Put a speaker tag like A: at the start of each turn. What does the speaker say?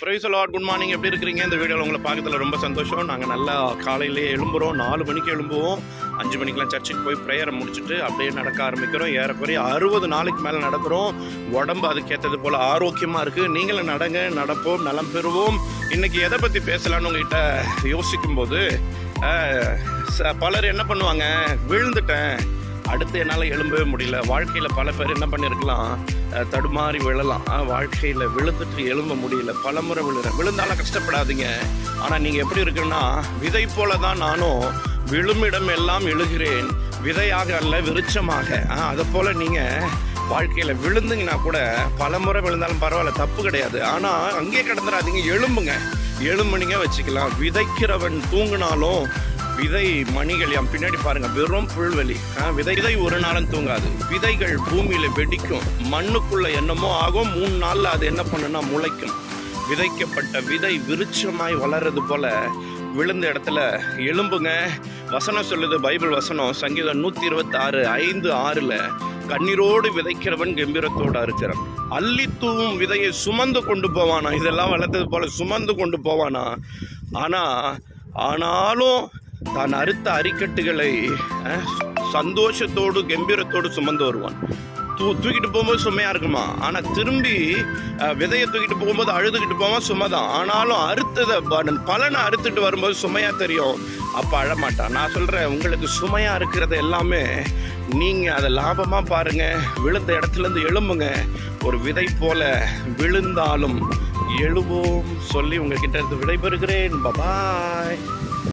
A: Price Lord good morning எப்படி இருக்கிறீங்க? இந்த வீடியோவில் உங்களை பார்க்கறதுல ரொம்ப சந்தோஷம். நாங்கள் நல்லா காலையிலேயே எழும்புகிறோம் நாலு மணிக்கு எழும்புவோம். அஞ்சு மணிக்கெலாம் சர்ச்சுக்கு போய் ப்ரேயரை முடிச்சுட்டு அப்படியே நடக்க ஆரம்பிக்கிறோம். ஏறக்குறைய அறுபது நாளைக்கு மேலே நடக்கிறோம். உடம்பு அதுக்கேற்றது போல் ஆரோக்கியமாக இருக்குது நீங்களும் நடங்க நடப்போம் நலம் பெறுவோம். இன்றைக்கி எதை பற்றி பேசலான்னு உங்ககிட்ட யோசிக்கும்போது ச- பலர் என்ன பண்ணுவாங்க? விழுந்துட்டேன். அடுத்து என்னால் எழும்பவே முடியல. வாழ்க்கையில் பல பேர் என்ன பண்ணியிருக்கலாம் தடுமாறி விழலாம். வாழ்க்கையில் விழுந்துட்டு எழும்ப முடியல. பல முறை விழுற விழுந்தாலும் கஷ்டப்படாதீங்க. ஆனால் நீங்கள் எப்படி இருக்குன்னா விதை போல தான் நானும் விழுமிடம் எல்லாம் எழுகிறேன். விதையாக அல்ல விருட்சமாக. அதை போல் நீங்கள் வாழ்க்கையில் விழுந்துங்கன்னா கூட பல முறை விழுந்தாலும் பரவாயில்ல தப்பு கிடையாது. ஆனால் அங்கேயே கிடந்துடாதீங்க. எழும்புங்க. எழும்புனீங்க வச்சுக்கலாம். விதைக்கிறவன் தூங்கினாலும் விதை மணிகள் என் பின்னாடி பாருங்க வெறும் புல்வெளி. ஆ, விதை விதை ஒரு நாளும் தூங்காது. விதைகள் பூமியில வெடிக்கும். மண்ணுக்குள்ள என்னமோ ஆகும். மூணு நாள்ல அது என்ன பண்ணுன்னா முளைக்கும். விதைக்கப்பட்ட விதை விருட்சமாய் வளர்றது போல விழுந்த இடத்துல எலும்புங்க. வசனம் சொல்லுது பைபிள் வசனம் சங்கீதம் நூத்தி இருபத்தி ஆறு ஐந்து ஆறுல கண்ணீரோடு விதைக்கிறவன் கம்பீரத்தோட இருக்கிறான் அள்ளி தூவும் விதையை சுமந்து கொண்டு போவானா? இதெல்லாம் வளர்த்தது போல சுமந்து கொண்டு போவானா? ஆனா ஆனாலும் தான் அறுத்த அரிக்கட்டுகளை சந்தோஷத்தோடு கம்பீரத்தோடு சுமந்து வருவான். தூ தூக்கிட்டு போகும்போது சுமையாக இருக்குமா? ஆனால் திரும்பி விதையை தூக்கிட்டு போகும்போது அழுதுகிட்டு போவோம் சுமை தான் ஆனாலும் அறுத்ததை பலனை அறுத்துட்டு வரும்போது சுமையாக தெரியும். அப்போ அழமாட்டான். நான் சொல்கிறேன் உங்களுக்கு சுமையாக இருக்கிறது எல்லாமே நீங்கள் அதை லாபமாக பாருங்கள் விழுந்த இடத்துலேருந்து எழும்புங்க. ஒரு விதை போல விழுந்தாலும் எழுவோம் சொல்லி உங்ககிட்ட இருந்து விடைபெறுகிறேன். பபாய்